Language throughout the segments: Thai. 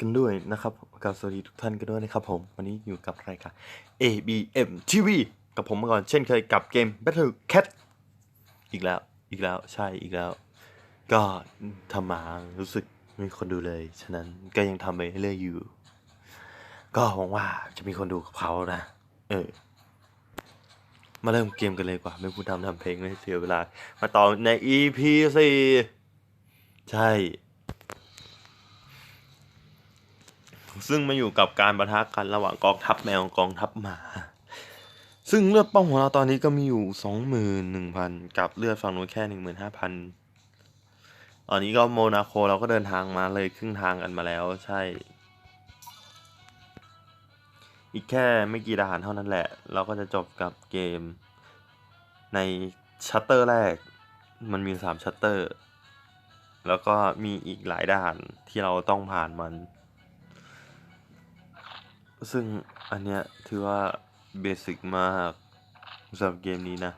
กันด้วยนะครับกับสวัสดีทุกท่านกันด้วยนะครับผมวันนี้อยู่กับรายการ ABM TV กับผมเมื่อก่อนเช่นเคยกับเกม Battle Cat อีกแล้วอีกแล้วใช่อีกแล้ว ก็ทำมารู้สึกไม่มีคนดูเลย ฉะนั้นก็ยังทำไปเรื่อยอยู่ ก็หวังว่าจะมีคนดูกับเขานะ เออ มาเริ่มเกมกันเลยกว่า ไม่พูดทำทำเพลงไม่เสียเวลา มาต่อใน EP 4ใช่ ซึ่งมาอยู่กับการประทะกันระหว่างกองทัพแมวกองทัพหมา ซึ่งเลือดป้อมของเราตอนนี้ก็มีอยู่สองหมื่นหนึ่งพันกับเลือดฝั่งนู้นแค่หนึ่งหมื่นห้าพันตอนนี้ก็โมนาโคเราก็เดินทางมาเลยครึ่งทางกันมาแล้วใช่ อีกแค่ไม่กี่ด่านเท่านั้นแหละ เราก็จะจบกับเกม ในชัตเตอร์แรก มันมีสามชัตเตอร์ แล้วก็มีอีกหลายด่านที่เราต้องผ่านมัน ซึ่งอันเนี้ยถือว่าเบสิกมากสำหรับเกมนี้นะ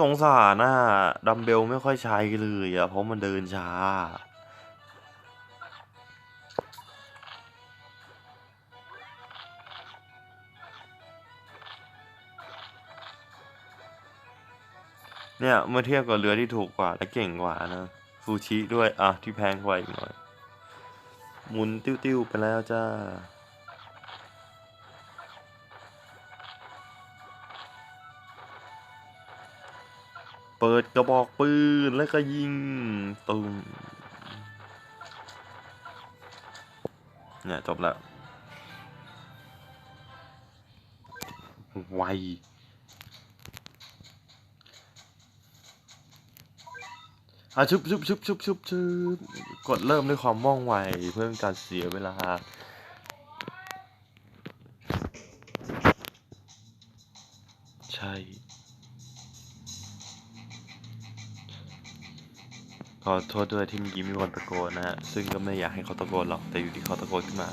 สงสารนะดัมเบลไม่ค่อยใช้เลยอะเพราะมันเดินช้า เนี่ยเมื่อเทียบกับเรือที่ถูกกว่าและเก่งกว่านะ ซูชิด้วยอะที่แพงกว่าอีกหน่อย หมุนติ้วๆไปแล้วจ้าเปิดกระบอกปืนแล้วก็ยิงตุ้มเนี่ยจบแล้วไว อะชุบชุบชุบชุบชุบชุบกดเริ่มด้วยความว่องไวเพื่อเป็นการเสียเวลา ใช่ ขอโทษด้วยที่เมื่อกี้มีคนตะโกนนะฮะ ซึ่งก็ไม่อยากให้เขาตะโกนหรอก แต่อยู่ที่เขาตะโกนขึ้นมา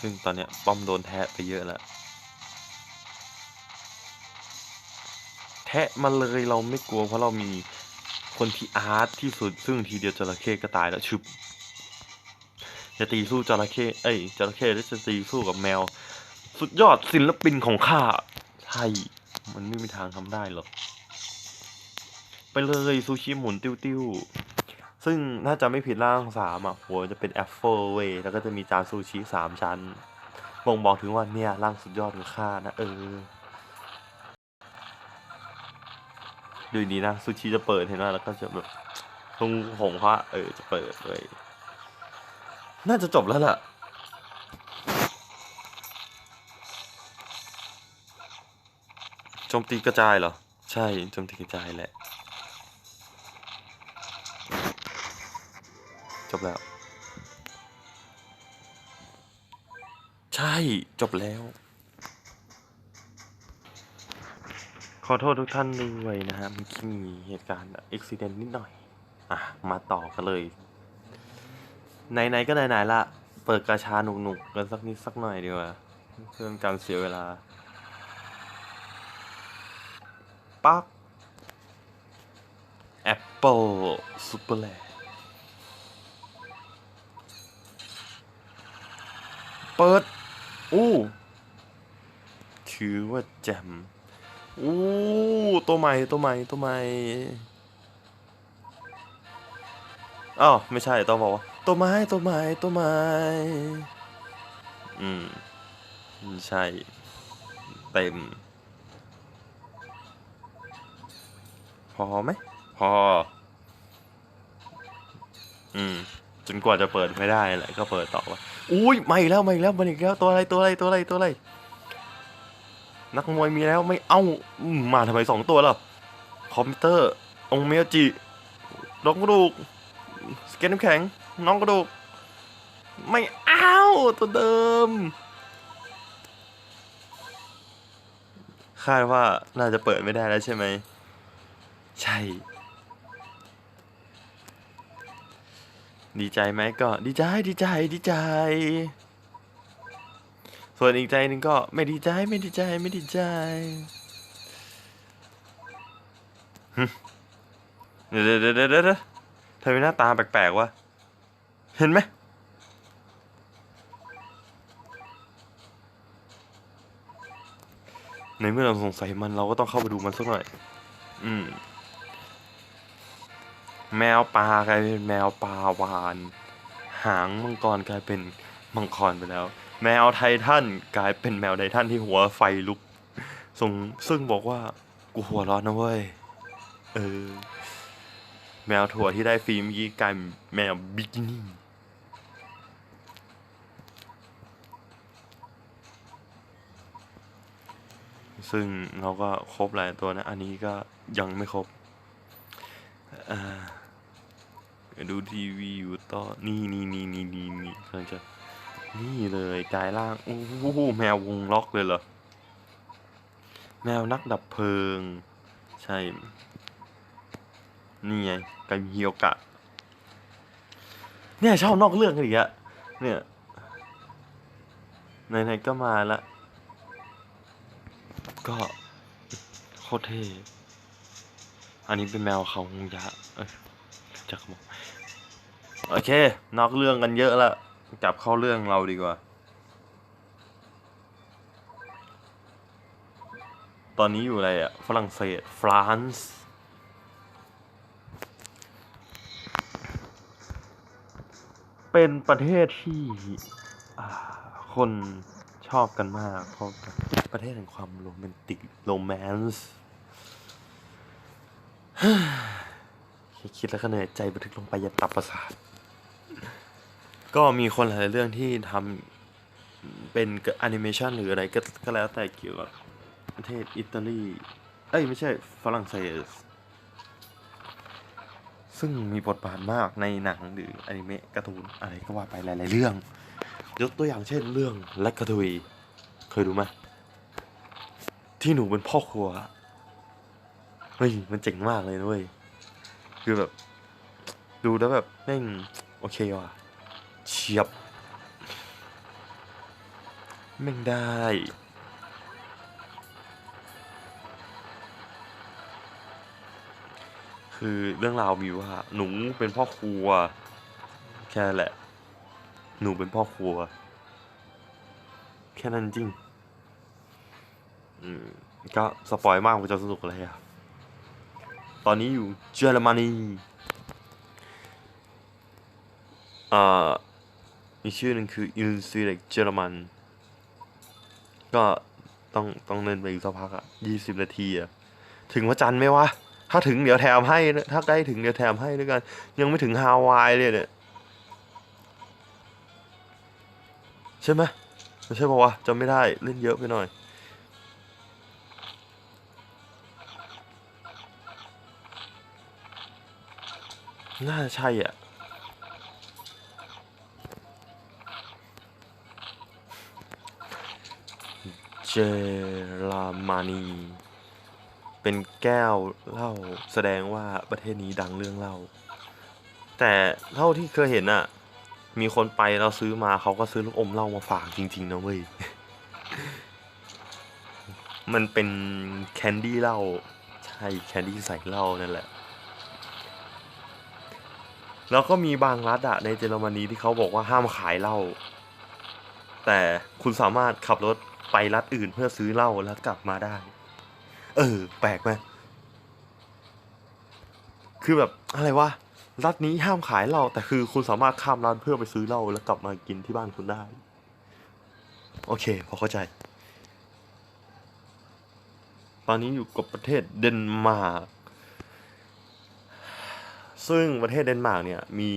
ซึ่งตอนเนี้ยป้อมโดนแทะไปเยอะแล้วะมาเลยเราไม่กลัวเพราะเรามีคนที่อาร์ตที่สุดซึ่งทีเดียวจระเข้ก็ตายแล้วชุบจะตีสู้จระเข้เอ้ยจระเข้หรือจะตีสู้กับแมว สุดยอดศิลปินของข้าใช่มันไม่มีทางทำได้หรอกไปเลยซูชิหมุนติ้วๆซึ่งน่าจะไม่ผิดร่างสามอะหัวจะเป็นแอปเปิลเวยแล้วก็จะมีจานซูชิสามชั้นบ่งบอกถึงว่าเนี่ยร่างสุดยอดของข้านะเออ ดูดีนะซูชิจะเปิดเห็นไหมแล้วก็จะแบบตรงผมเขาอะเออจะเปิดเลยน่าจะจบแล้วล่ะโจมตีกระจายเหรอ ใช่โจมตีกระจายแหละ จบแล้ว ใช่จบแล้ว อโทษทุกท่านด้วยนะฮะมื่อกี้มีเหตุการณ์อุบิเหตุนิดหน่อย อะ มาต่อกันเลย ไหนๆก็ไหนๆละ เปิดกาชาหนุกๆกันสักนิดสักหน่อยดีกว่า เพื่อนการเสียเวลา ปั๊บแอปเปิลซูเปอร์แลเปิด อู้ถือว่าแจ่ม อู้ตัวใหม่ตัวใหม่ตัวใหม่อ้าวไม่ใช่ต้องบอกว่าตัวไม้ตัวใหม่ตัวใหม่อืมใช่เต็ม พอไหมพอ อืมจนกว่าจะเปิดไม่ได้แหละก็เปิดต่อว่าอุ้ยมาอีกแล้วมาอีกแล้วมาอีกแล้วตัวอะไรตัวอะไรตัวอะไรตัวอะไร นักมวยมีแล้วไม่เอาอืมาทำไมสองตัวล่ะคอมพิวเตอร์องเมียจิน้องกระดูกสเก็ตน้ำแข็ง น้องกระดูก ไม่เอาตัวเดิม คาดว่าน่าจะเปิดไม่ได้แล้วใช่ไหม ใช่ ดีใจไหมก็ดีใจดีใจดีใจ ส่วนอีกใจหนึ่งก็ไม่ดีใจไม่ดีใจไม่ดีใจเดี๋ยวเดี๋ยวเดี๋ยวเธอมีหน้าตาแปลกๆวะเห็นไหมในเมื่อเราสงสัยมันเราก็ต้องเข้าไปดูมันสักหน่อย อืม แมวปลากลายเป็นแมวปลาวาน หางมังกรกลายเป็นมังกรไปแล้ว แมวไททันกลายเป็นแมวไททันที่หัวไฟลุกส่งซึ่งบอกว่ากูหัวร้อนนะเว้ย เออ แมวถั่วที่ได้ฟรีเมื่อกี้กลายแมวบิกินี่ซึ่งเราก็ครบหลายตัวนะ อันนี้ก็ยังไม่ครบดูทีวีอยู่ต่อ นี่นี่นี่นี่นี่นี่กำลังจะ นี่เลยกายร่างโอ้โหแมววงล็อกเลยเหรอ แมวนักดับเพลิง ใช่ นี่ไงกาเฮียวกะ เนี่ยชอบนอกเรื่องกันอีกอะเนี่ยไหนๆก็มาละ ก็โคตรเท่อันนี้เป็นแมวเขางยะ เอ้ยจะขโมยโอเค นอกเรื่องกันเยอะละ กลับเข้าเรื่องเราดีกว่า ตอนนี้อยู่อะไรอะฝรั่งเศส ฟรานซ์เป็นประเทศที่คนชอบกันมากเพราะประเทศแห่งความโรแมนติกโรแมนซ์คิดแล้วก็เหนื่อยใจบันทึกลงไปยันตับประสาท ก็มีคนหลายเรื่องที่ทำเป็นแอนิเมชันหรืออะไรก็ก็แล้วแต่เกี่ยวกับประเทศอิตาลี เอ้ย ไม่ใช่ฝรั่งเศส ซึ่งมีบทบาทมากในหนังหรืออนิเมะการ์ตูนอะไรก็ว่าไปหลาย ๆ เรื่อง ยกตัวอย่างเช่นเรื่องแลกกาทวีเคยดูไหมที่หนูเป็นพ่อครัว เฮ้ย มันเจ๋งมากเลยนะเว้ยคือแบบ ดูแล้วแบบแม่งโอเคว่ะ เฉียบแม่ได้ คือเรื่องราวมีว่า หนูเป็นพ่อครัว แค่แหละ หนูเป็นพ่อครัว แค่นั้นจริง อืม ก็สปอยมากมันจะสนุกอะไรอะตอนนี้อยู่เยอรมนีอ่า มีชื่อหนึ่งคือ i n s i l e c t เยอรมัน ก็ต้องต้องเล่นไปอีกสักพักอะยี่สิบนาทีอะถึงวันจันทร์ไหมวะ ถ้าถึงเดี๋ยวแถมให้ ถ้าใกล้ถึงเดี๋ยวแถมให้ด้วยกัน ยังไม่ถึงฮาวายเลยเนี่ย ใช่ไหมไม่ใช่ปะวะจำไม่ได้เล่นเยอะไปหน่อยน่าใช่อะ เจรามานีเป็นแก้วเหล้าแสดงว่าประเทศนี้ดังเรื่องเหล้าแต่เท่าที่เคยเห็นอะ มีคนไปเราซื้อมาเขาก็ซื้อลูกอมเหล้ามาฝากจริง ๆ นะเว้ย มันเป็นแคนดี้เหล้าใช่แคนดี้ใส่เหล้านั่นแหละ แล้วก็มีบางรัฐอะในเยอรมนีที่เขาบอกว่าห้ามขายเหล้าแต่คุณสามารถขับรถ ไปรัฐอื่นเพื่อซื้อเหล้าแล้วกลับมาได้ เออ แปลกไหมคือแบบอะไรวะรัฐนี้ห้ามขายเหล้าแต่คือคุณสามารถข้ามร้านเพื่อไปซื้อเหล้าแล้วกลับมากินที่บ้านคุณได้ โอเค พอเข้าใจ ตอนนี้อยู่กับประเทศเดนมาร์กซึ่งประเทศเดนมาร์กเนี่ยมี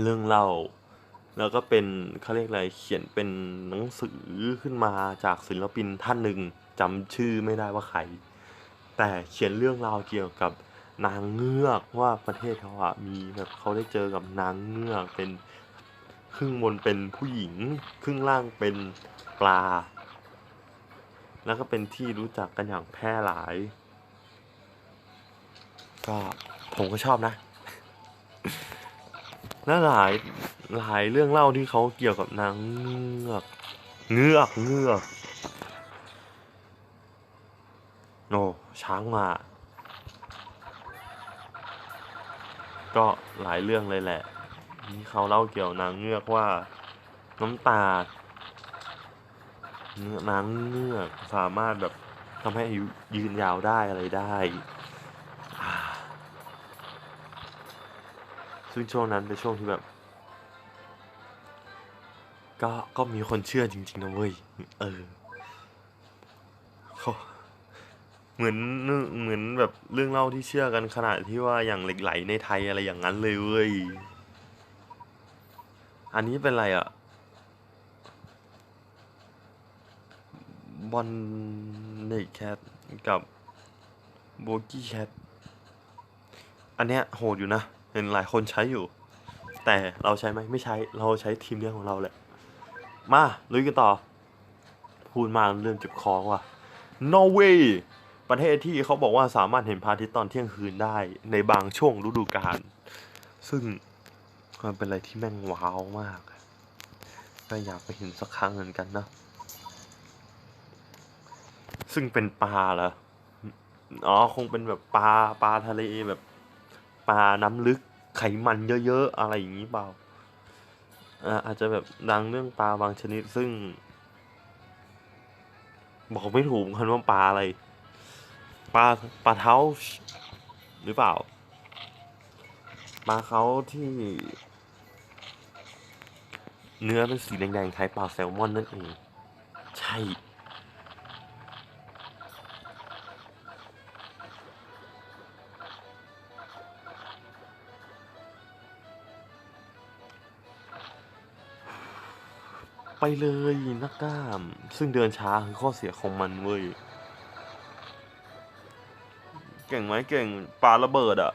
เรื่องเล่า แล้วก็เป็นเขาเรียกอะไรเขียนเป็นหนังสือขึ้นมาจากศิลปินท่านหนึ่งจำชื่อไม่ได้ว่าใคร แต่เขียนเรื่องราวเกี่ยวกับนางเงือกว่าประเทศเขาอะมีแบบเขาได้เจอกับนางเงือกเป็นครึ่งบนเป็นผู้หญิง ครึ่งล่างเป็นปลา แล้วก็เป็นที่รู้จักกันอย่างแพร่หลาย ก็ผมก็ชอบนะและหลาย หลายเรื่องเล่าที่เขาเกี่ยวกับนางเงือก เงือกเงือกโอ้ช้างมา ก็หลายเรื่องเลยแหละที่เขาเล่าเกี่ยวนางเงือกว่าน้ำตาเนื้อนางเงือกสามารถแบบทำให้อายุยืนยาวได้อะไรได้ ซึ่งช่วงนั้นเป็นช่วงที่แบบ ก็ก็มีคนเชื่อจริง ๆ นะเว้ย เออเขาเหมือนเหมือนแบบเรื่องเล่าที่เชื่อกันขนาดที่ว่าอย่างเหล็กไหลในไทยอะไรอย่างนั้นเลยเว้ย อันนี้เป็นอะไรอะบอลเนแคทกับโบกี้แคทอันเนี้ยโหดอยู่นะ เห็นหลายคนใช้อยู่ แต่เราใช้ไหมไม่ใช้เราใช้ทีมเลี้ยงของเราแหละ มาลุยกันต่อ พูดมาเริ่มเจ็บคอว่ะนอร์เวย์ประเทศที่เขาบอกว่าสามารถเห็นพระอาทิตย์ตอนเที่ยงคืนได้ในบางช่วงฤดูกาลซึ่งมันเป็นอะไรที่แม่งว้าวมาก ก็อยากไปเห็นสักครั้งเหมือนกันนะซึ่งเป็นปลาเหรอ อ๋อ คงเป็นแบบปลาปลาทะเลแบบปลาน้ำลึกไขมันเยอะๆ อะไรอย่างนี้เปล่า อาอาจจะแบบดังเรื่องปลาบางชนิดซึ่ง บอกไม่ถูกคันว่าปลาอะไร ปลาปลาเท้าหรือเปล่า ปลาเขาที่ เนื้อเป็นสีแดงๆคล้ายปลาแซลมอนนั่นเอง ไปเลยนักกล้าม ซึ่งเดินช้าคือข้อเสียของมันเว้ย เก่งไหมเก่งปาระเบิดอะ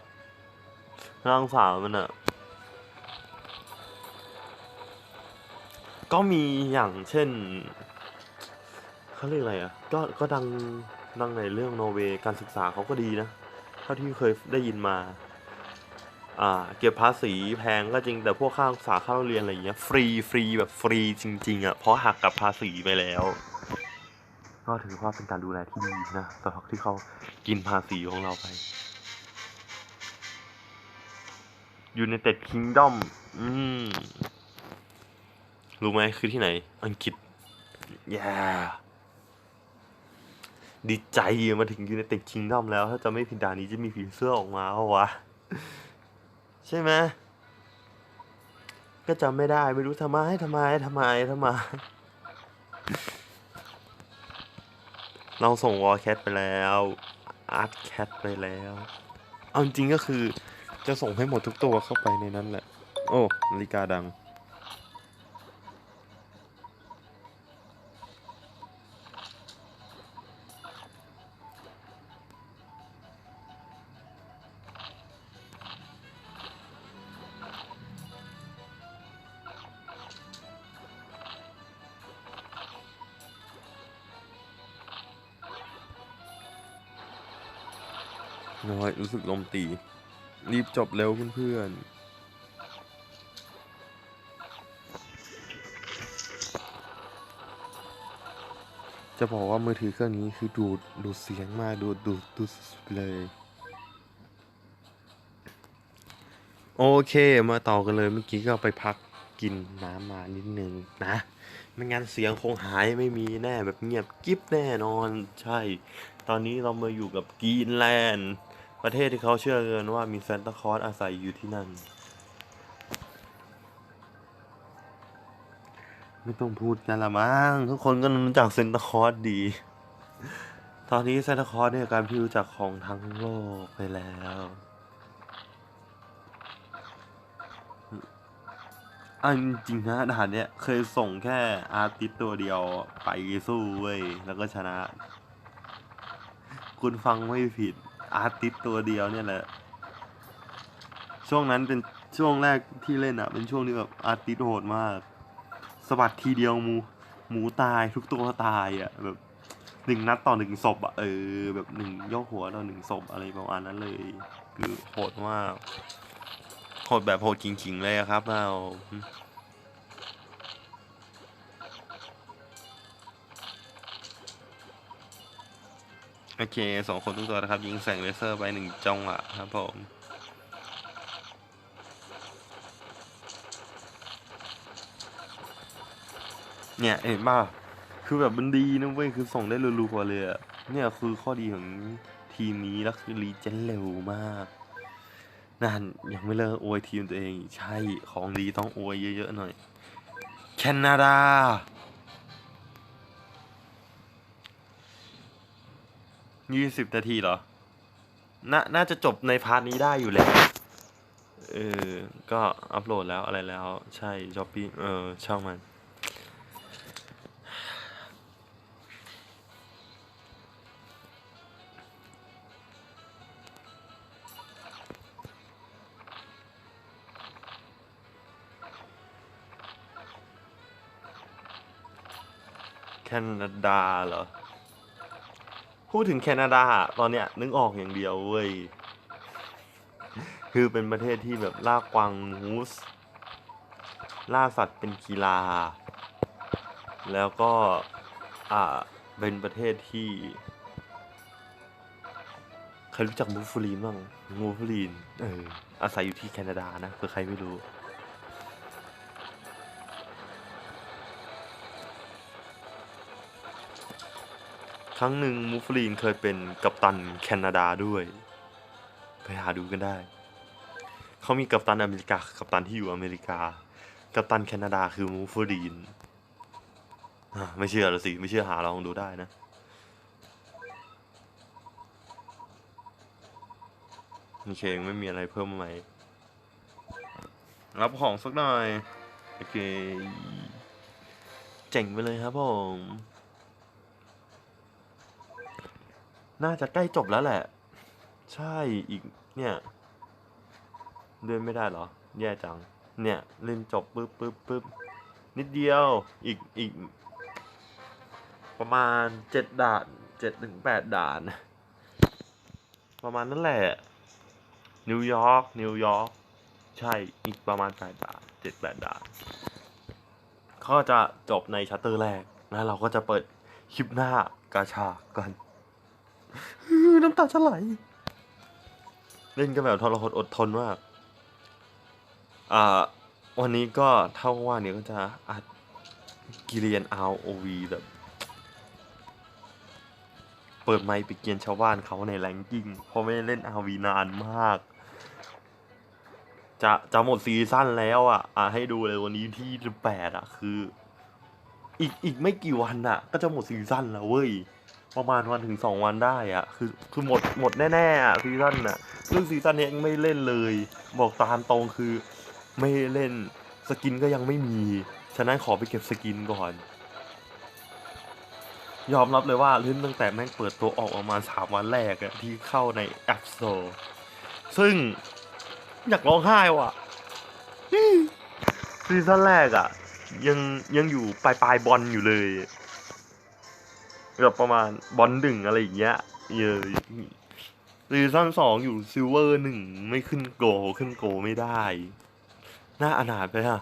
ร่างสาวมันอะก็มีอย่างเช่นเขาเรียกอะไรอะก็ก็ดังดังในเรื่องโนเวย์การศึกษาเขาก็ดีนะ เท่าที่เคยได้ยินมา เก็บภาษีแพงก็จริงแต่พวกค่าศึกษาค่าเรียนอะไรอย่างเงี้ยฟรีฟรีแบบฟรีจริง ๆอะเพราะหักกับภาษีไปแล้ว ก็ถือว่าเป็นการดูแลที่ดีนะสำหรับที่เขากินภาษีของเราไป United Kingdom อืมรู้ไหมคือที่ไหน อังกฤษ yeah ดีใจมาถึง United Kingdom แล้ว ถ้าจะไม่ผิดด่านนี้จะมีผีเสื้อออกมาเพราะวะ ใช่ไหมก็จำไม่ได้ไม่รู้ทำไมทำไมทำไมทำไมเราส่งวอลแคทไปแล้วอาร์ตแคทไปแล้ว เอาจริงก็คือจะส่งให้หมดทุกตัวเข้าไปในนั้นแหละ โอ้นาฬิกาดัง น้อยรู้สึกลมตี รีบจบเร็วเพื่อนๆ จะบอกว่ามือถือเครื่องนี้คือดูดดูดเสียงมากดูดดูดดูดสุดเลย โอเคมาต่อกันเลยเมื่อกี้ก็ไปพักกินน้ำมานิดนึงนะ ไม่งั้นเสียงคงหายไม่มีแน่แบบเงียบกิ๊บแน่นอนใช่ ตอนนี้เรามาอยู่กับกรีนแลนด์ ประเทศที่เขาเชื่อเกันว่ามีซานตาคลอสอาศัยอยู่ที่นั่น ไม่ต้องพูดกันละมั้งทุกคนก็รู้จักซานตาคลอสดี ตอนนี้ซานตาคลอสเนี่ยการที่รู้จักของทั้งโลกไปแล้วอันจริงนะด่านเนี้ยเคยส่งแค่อาร์ติสตัวเดียวไปสู้เว้ย แล้วก็ชนะ คุณฟังไม่ผิด อาร์ติสตัวเดียวเนี่ยแหละ ช่วงนั้นเป็นช่วงแรกที่เล่นอะเป็นช่วงที่แบบอาร์ติสโหดมากสบัดทีเดียวหมูหมูตายทุกตัวตายอะแบบหนึ่งนัดต่อหนึ่งศพอะเออ แบบหนึ่งยกหัวต่อหนึ่งศพอะไรประมาณนั้นเลย คือโหดมากโหดแบบโหดจริงๆเลยครับเรา โอเคสองคนทุกตัวนะครับ ยิงแสงเลเซอร์ไปหนึ่งจังหวะครับผมเนี่ยเห็นป่ะคือแบบมันดีนะเว้ย คือส่งได้รัวๆเลยเนี่ยคือข้อดีของทีมนี้แล้วคือรีเจนเร็วมากนั่นยังไม่เลิกอวยทีมตัวเอง ใช่ของดีต้องอวยเยอะๆหน่อย แคนาดา ยี่สิบนาทีเหรอ น่า น่าจะจบในพาร์ทนี้ได้อยู่แล้วเออ ก็อัพโหลดแล้วอะไรแล้ว ใช่ช้อปปี้เออช่างมัน แคนาดาเหรอ พูดถึงแคนาดาอะตอนเนี้ยนึกออกอย่างเดียวเว้ย คือเป็นประเทศที่แบบล่ากวางมูส ล่าสัตว์เป็นกีฬา แล้วก็ อ่า เป็นประเทศที่ใครรู้จักมูฟูลีนบ้างมูฟูลีน เออ อาศัยอยู่ที่แคนาดานะเผื่อใครไม่รู้ ครั้งหนึ่งมูฟลีนเคยเป็นกัปตันแคนาดาด้วย ไปหาดูกันได้ เขามีกัปตันอเมริกา กัปตันที่อยู่อเมริกา กัปตันแคนาดาคือมูฟลีนไม่เชื่อหรอสิ ไม่เชื่อหาลองดูได้นะโอเคไม่มีอะไรเพิ่มไหม รับของสักหน่อย โอเค เจ๋งไปเลยครับผม น่าจะใกล้จบแล้วแหละ ใช่อีกเนี่ยเดินไม่ได้เหรอ แย่จัง เนี่ยเล่นจบปึ๊บปึ๊บปึ๊บนิดเดียวอีกอีก ประมาณเจ็ดด่านเจ็ดถึงแปดด่าน ประมาณนั้นแหละ นิวยอร์กนิวยอร์กใช่อีกประมาณแปดด่านเจ็ดแปดด่านก็จะจบในชัตเตอร์แรกแล้วเราก็จะเปิดคลิปหน้ากาชากัน น้ำตาจะไหล เล่นกันแบบทรหดอดทนมาก อ่า วันนี้ก็เท่าว่าเนี่ยก็จะอัดกิเรียน ROV แบบ เปิดไมค์ไปเกียนชาวบ้านเขาในแรงกิ้ง เพราะไม่ได้เล่น RV นานมาก จะจะหมดซีซั่นแล้วอะ อะให้ดูเลยวันนี้ที่แปดอะ คือ อีกอีกไม่กี่วันอะ ก็จะหมดซีซั่นแล้วเว้ย ประมาณวันถึงสองวันได้อะคือคือหมดหมดแน่ๆอะซีซั่นน่ะซึ่งซีซั่นนี้ยังไม่เล่นเลย บอกตามตรงคือไม่เล่นสกินก็ยังไม่มี ฉะนั้นขอไปเก็บสกินก่อน ยอมรับเลยว่าเล่นตั้งแต่แม่งเปิดตัวออกประมาณสามวันแรกอะที่เข้าใน App Store ซึ่งอยากร้องไห้ว่ะซีซั่นแรกอะยังยังอยู่ปลายปลายบอลอยู่เลย แบบประมาณบอลหนึ่งอะไรอย่างเงี้ยเยอะซีซั่นสองอยู่ซิลเวอร์หนึ่งไม่ขึ้นโกลขึ้นโกลไม่ได้น่าอนาถไปฮะ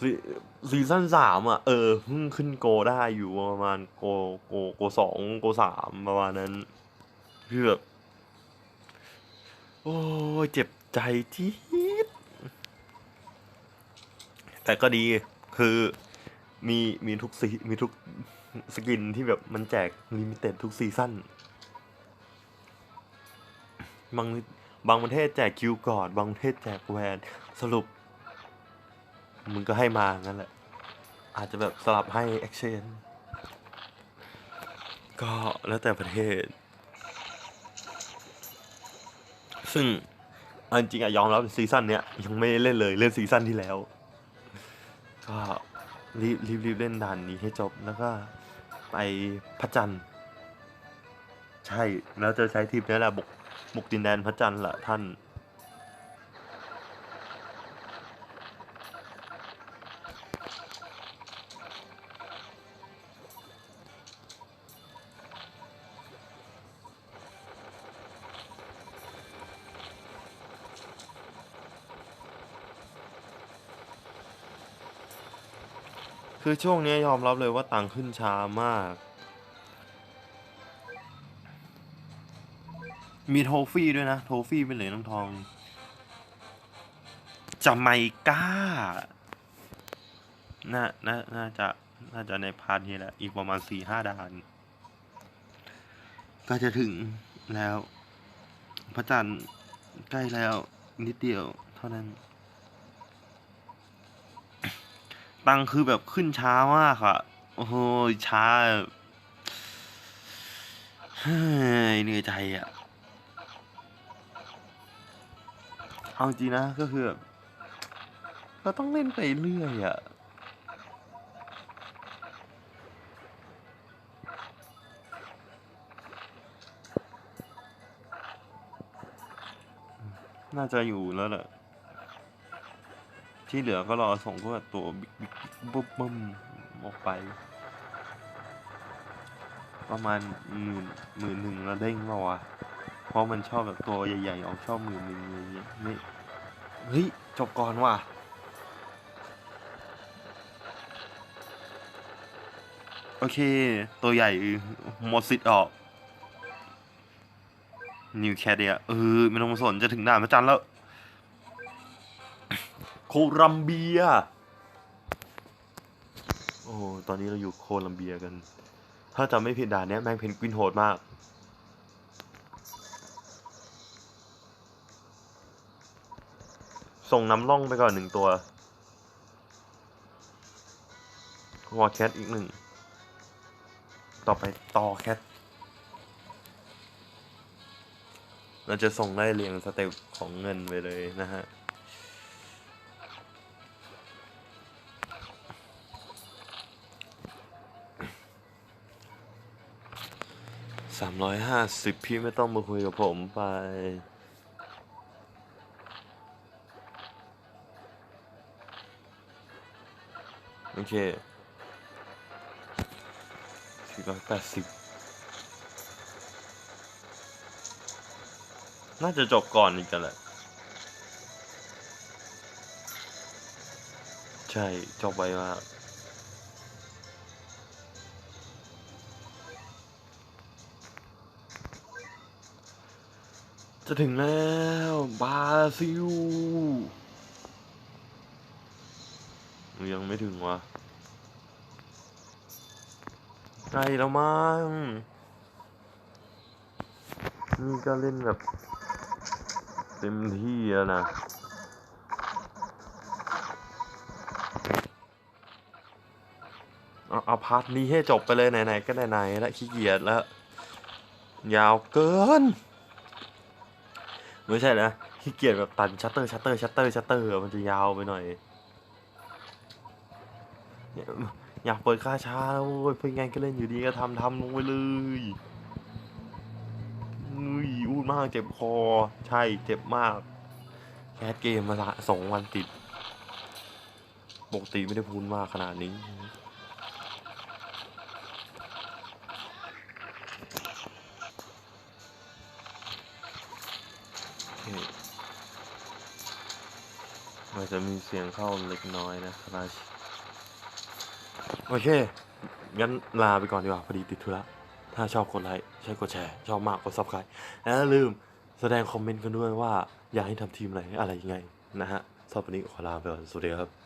ซีซีซั่นสามอะ เออเพิ่งขึ้นโกลได้อยู่ประมาณโกลโกลโกลสองโกลสามประมาณนั้นคือแบบโอ้เจ็บใจจี๊ดแต่ก็ดีคือ มีมีทุกซีมีทุกสกินที่แบบมันแจกลิมิเต็ดทุกซีซั่นบางบางประเทศแจกคิวกอดบางประเทศแจกแวนสรุป มึงก็ให้มางั้นแหละ อาจจะแบบสลับให้ exchange ก็แล้วแต่ประเทศ ซึ่งเอาจริงอะยอมรับซีซั่นเนี้ยยังไม่ได้เล่นเลยเล่นซีซั่นที่แล้ว ก็ รีบรีบรีบเล่นด่านนี้ให้จบแล้วก็ไปพระจันทร์ ใช่ แล้วจะใช้ทีมนี้แหละบุกบุกดินแดนพระจันทร์ละท่าน คือช่วงนี้ยอมรับเลยว่าตังขึ้นช้ามาก มีโทฟี่ด้วยนะ โทฟี่เป็นเหรียญทองจาไมก้า น่า น่า น่าจะ น่าจะในพาร์ทนี้แหละ อีกประมาณสี่ห้าด่าน ก็จะถึงแล้ว พระจันทร์ใกล้แล้วนิดเดียวเท่านั้น ตังคือแบบขึ้นช้ามากอะโอ้โหช้าเฮ้ยเหนื่อยใจอะเอาจริงนะก็คือแบบเราต้องเล่นไปเรื่อยอะน่าจะอยู่แล้วแหละ ที่เหลือก็รอส่งพวกตัวบิ๊กบิ๊กบุ๊บบึ้มออกไป ประมาณหมื่นหมื่นหนึ่งแล้วเด้งมาวะเพราะมันชอบแบบตัวใหญ่ๆออกชอบหมื่นหนึ่งอะไรอย่างเงี้ยไม่เฮ้ยจบก่อนว่ะโอเค ตัวใหญ่หมดสิทธิ์ออกนิวแคเดียเออไม่ต้องมาสนจะถึงด่านพระจันทร์แล้ว คลัมเบีย โอ้ตอนนี้เราอยู่โคลัมเบียกัน ถ้าจำไม่ผิดด่านเนี้ยแม่งเพนกวินโหดมาก ส่งน้ำล่องไปก่อนหนึ่งตัววอแคทอีกหนึ่ง ต่อไปต่อแคทเราจะส่งได้เรียงสเต็ปของเงินไปเลยนะฮะามร้อยห้าสิบพี่ไม่ต้องมาคุยกับผมไป โอเคสี่ร้อยแปดสิบน่าจะจบก่อนอีกแหละ ใช่ จบไวมาก จะถึงแล้วบราซิลยังไม่ถึงวะใกล้แล้วมั้งนี่ก็เล่นแบบ เต็มที่แล้วนะเอาเอาพาร์ทนี้ให้จบไปเลยไหนๆก็ไหนๆแล้วขี้เกียจแล้ว ยาวเกิน ไม่ใช่นะขี้เกียจแบบตันชัตเตอร์ชัตเตอร์ชัตเตอร์ชัตเตอร์มันจะยาวไปหน่อยอยากเปิดค่าช้าแล้วเว้ยเพื่อนไงก็เล่นอยู่ดีก็ทำทำลงไปเลยอุ้ยอูดมากเจ็บคอ ใช่เจ็บมากแคสเกมมาละสองวันติดปกติไม่ได้พูดมากขนาดนี้ มันจะมีเสียงเข้าเล็กน้อยนะครับโอเค งั้นลาไปก่อนดีกว่าพอดีติดธุระ ถ้าชอบกดไลค์ใช่กดแชร์ ชอบมากกด subscribe และลืมแสดงคอมเมนต์กันด้วยว่า อยากให้ทำทีมอะไรอะไรยังไงนะฮะสำหรับวันนี้ขอลาไปก่อน สวัสดีครับ